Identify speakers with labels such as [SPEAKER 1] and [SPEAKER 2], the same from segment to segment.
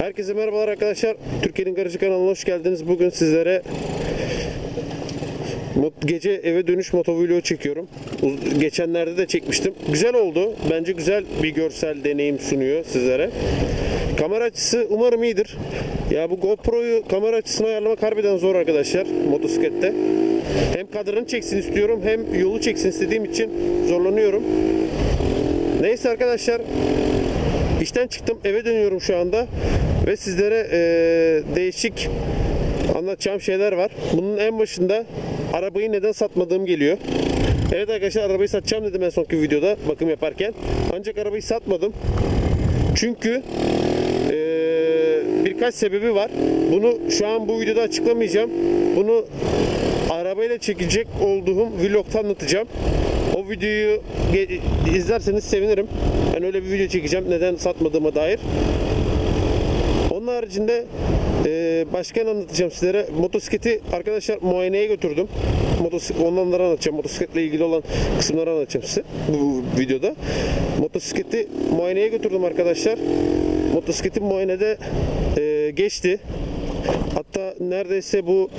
[SPEAKER 1] Herkese merhabalar arkadaşlar. Türkiye'nin Garajı kanalına hoş geldiniz. Bugün sizlere gece eve dönüş motovlog çekiyorum. Geçenlerde de çekmiştim. Güzel oldu. Bence güzel bir görsel deneyim sunuyor sizlere. Kamera açısı umarım iyidir. Ya bu GoPro'yu kamera açısını ayarlamak harbiden zor arkadaşlar motosiklette. Hem kadranı çeksin istiyorum hem yolu çeksin istediğim için zorlanıyorum. Neyse arkadaşlar İşten çıktım eve dönüyorum şu anda ve sizlere eee, değişik anlatacağım şeyler var. Bunun en başında arabayı neden satmadığım geliyor. Evet arkadaşlar arabayı satacağım dedim en sonki videoda bakım yaparken. Ancak arabayı satmadım. Çünkü eee, birkaç sebebi var. Bunu şu an bu videoda açıklamayacağım. Bunu arabayla çekecek olduğum vlogta anlatacağım. O videoyu izlerseniz sevinirim. Ben öyle bir video çekeceğim neden satmadığıma dair. Onun haricinde e, başka ne anlatacağım sizlere. Motosikleti arkadaşlar muayeneye götürdüm. Motosiklet onları anlatacağım. Motosikletle ilgili olan kısımları anlatacağım size bu videoda. Motosikleti muayeneye götürdüm arkadaşlar. Motosikletim muayenede e, geçti. Hatta neredeyse bu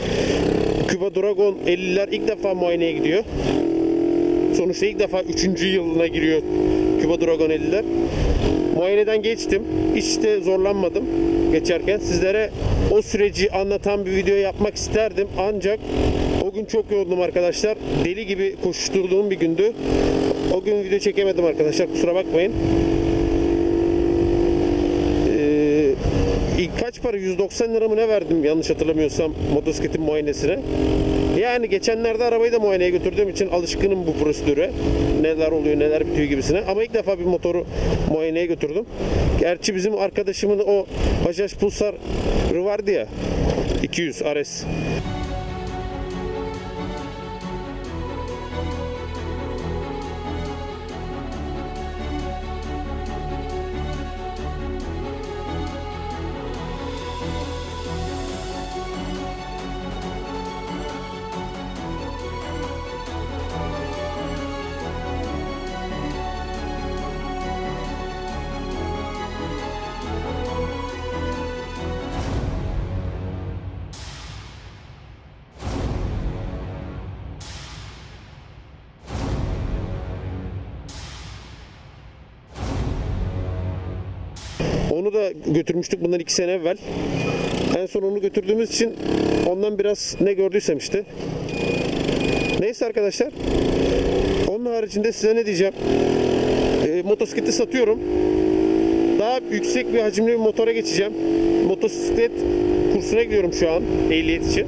[SPEAKER 1] Cuba Dragon 50'ler ilk defa muayeneye gidiyor. Sonuçta ilk defa 3. yılına giriyor Cuba Dragon 50'ler. Muayeneden geçtim. Hiç de zorlanmadım geçerken. Sizlere o süreci anlatan bir video yapmak isterdim. Ancak o gün çok yoğundum arkadaşlar. Deli gibi koşturduğum bir gündü. O gün video çekemedim arkadaşlar. Kusura bakmayın. Kaç para? 190 lira mı ne verdim yanlış hatırlamıyorsam motosikletin muayenesine. Yani geçenlerde arabayı da muayeneye götürdüğüm için alışkınım bu prosedüre. Neler oluyor neler bitiyor gibisine. Ama ilk defa bir motoru muayeneye götürdüm. Gerçi bizim arkadaşımın o Bajaj Pulsar'ı vardı ya 200 RS. Onu da götürmüştük bundan iki sene evvel. En son onu götürdüğümüz için ondan biraz ne gördüysem işte. Neyse arkadaşlar. Onun haricinde size ne diyeceğim? E, motosikleti satıyorum. Daha yüksek bir hacimli bir motora geçeceğim. Motosiklet kursuna gidiyorum şu an ehliyet için.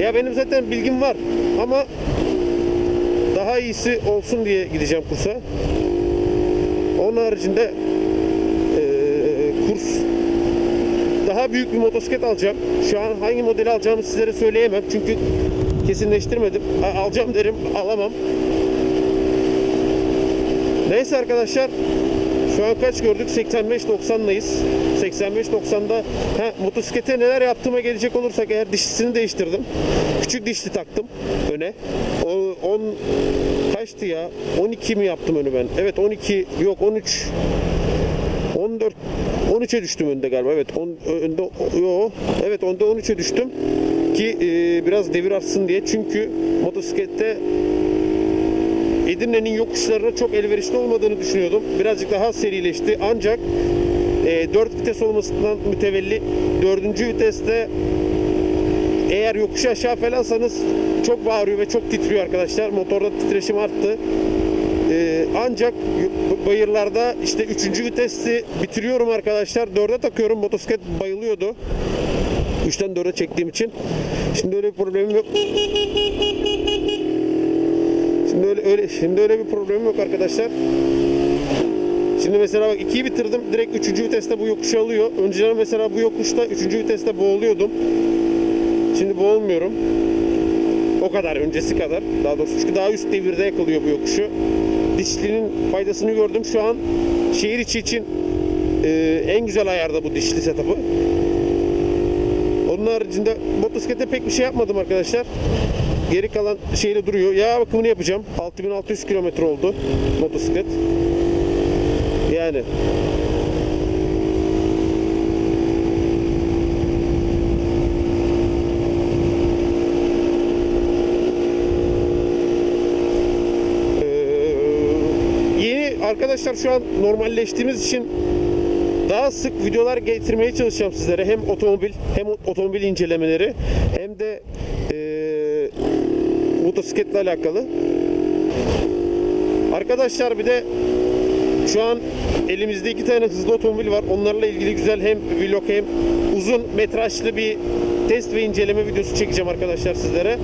[SPEAKER 1] Ya benim zaten bilgim var ama daha iyisi olsun diye gideceğim kursa. Onun haricinde kurs daha büyük bir motosiklet alacağım. Şu an hangi modeli alacağımı sizlere söyleyemem çünkü kesinleştirmedim. Alacağım derim, alamam. Neyse arkadaşlar. Şu an kaç gördük? 85-90'dayız. 85-90'da ha, motosiklete neler yaptığıma gelecek olursak eğer dişlisini değiştirdim. Küçük dişli taktım öne. O 10 kaçtı ya? 12 mi yaptım önü ben? Evet 12 yok 13 14 13'e düştüm önde galiba. Evet. On, önde yo. Evet onda 13'e düştüm ki e, biraz devir artsın diye. Çünkü motosiklette Edirne'nin yokuşlarına çok elverişli olmadığını düşünüyordum. Birazcık daha serileşti. Ancak e, 4 vites olmasından mütevelli 4. viteste eğer yokuş aşağı falansanız çok bağırıyor ve çok titriyor arkadaşlar. Motorda titreşim arttı. Ee, ancak bayırlarda işte 3. vitesi bitiriyorum arkadaşlar. 4'e takıyorum. Motosiklet bayılıyordu. 3'ten 4'e çektiğim için. Şimdi öyle bir problemim yok. Şimdi öyle, öyle şimdi öyle bir problemim yok arkadaşlar. Şimdi mesela bak 2'yi bitirdim. Direkt 3. viteste bu yokuşu alıyor. Önceden mesela bu yokuşta 3. viteste boğuluyordum. Şimdi boğulmuyorum. O kadar öncesi kadar. Daha doğrusu çünkü daha üst devirde yakalıyor bu yokuşu. Dişlinin faydasını gördüm. Şu an şehir içi için e, en güzel ayarda bu dişli setup'ı. Onun haricinde motosiklete pek bir şey yapmadım arkadaşlar. Geri kalan şeyle duruyor. Yağ bakımını yapacağım. 6600 kilometre oldu motosiklet. Yani arkadaşlar şu an normalleştiğimiz için daha sık videolar getirmeye çalışacağım sizlere. Hem otomobil hem otomobil incelemeleri hem de eee motosikletle alakalı. Arkadaşlar bir de şu an elimizde iki tane hızlı otomobil var. Onlarla ilgili güzel hem vlog hem uzun metrajlı bir test ve inceleme videosu çekeceğim arkadaşlar sizlere.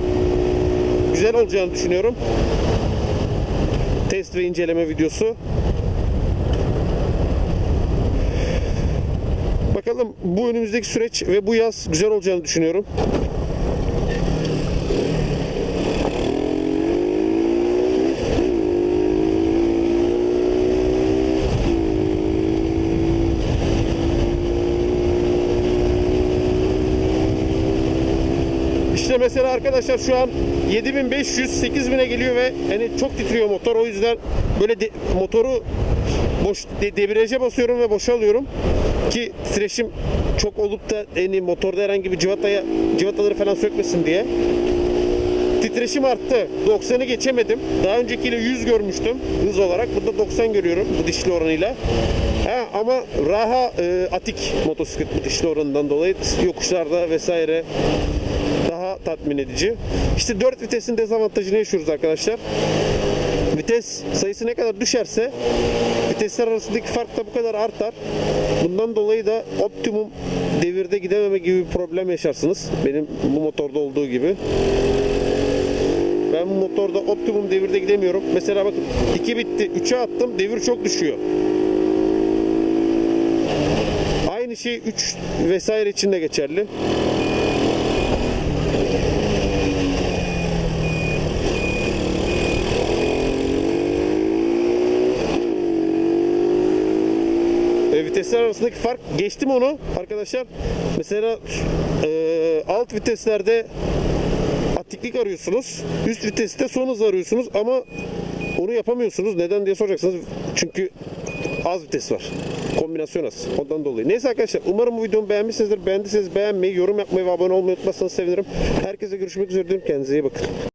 [SPEAKER 1] Güzel olacağını düşünüyorum. Test ve inceleme videosu. Bakalım bu önümüzdeki süreç ve bu yaz güzel olacağını düşünüyorum. İşte mesela arkadaşlar şu an 7500 8000'e geliyor ve hani çok titriyor motor. O yüzden böyle de- motoru boş de, debriyaja basıyorum ve boşalıyorum ki titreşim çok olup da hani motorda herhangi bir civataya civataları falan sökmesin diye. Titreşim arttı. 90'ı geçemedim. Daha öncekiyle 100 görmüştüm hız olarak. Burada 90 görüyorum bu dişli oranıyla. Ha, ama Raha e, Atik motosiklet bu dişli oranından dolayı yokuşlarda vesaire daha tatmin edici. İşte 4 vitesin dezavantajını yaşıyoruz arkadaşlar. Vites sayısı ne kadar düşerse vitesler arasındaki fark da bu kadar artar. Bundan dolayı da optimum devirde gidememe gibi bir problem yaşarsınız. Benim bu motorda olduğu gibi. Ben bu motorda optimum devirde gidemiyorum. Mesela bakın 2 bitti 3'e attım devir çok düşüyor. Aynı şey 3 vesaire için de geçerli. E, vitesler arasındaki fark geçtim onu arkadaşlar. Mesela e, alt viteslerde atiklik arıyorsunuz. Üst viteste son hız arıyorsunuz ama onu yapamıyorsunuz. Neden diye soracaksınız. Çünkü az vites var. Kombinasyon az. Ondan dolayı. Neyse arkadaşlar umarım bu videomu beğenmişsinizdir. Beğendiyseniz beğenmeyi, yorum yapmayı ve abone olmayı unutmazsanız sevinirim. Herkese görüşmek üzere diyorum. Kendinize iyi bakın.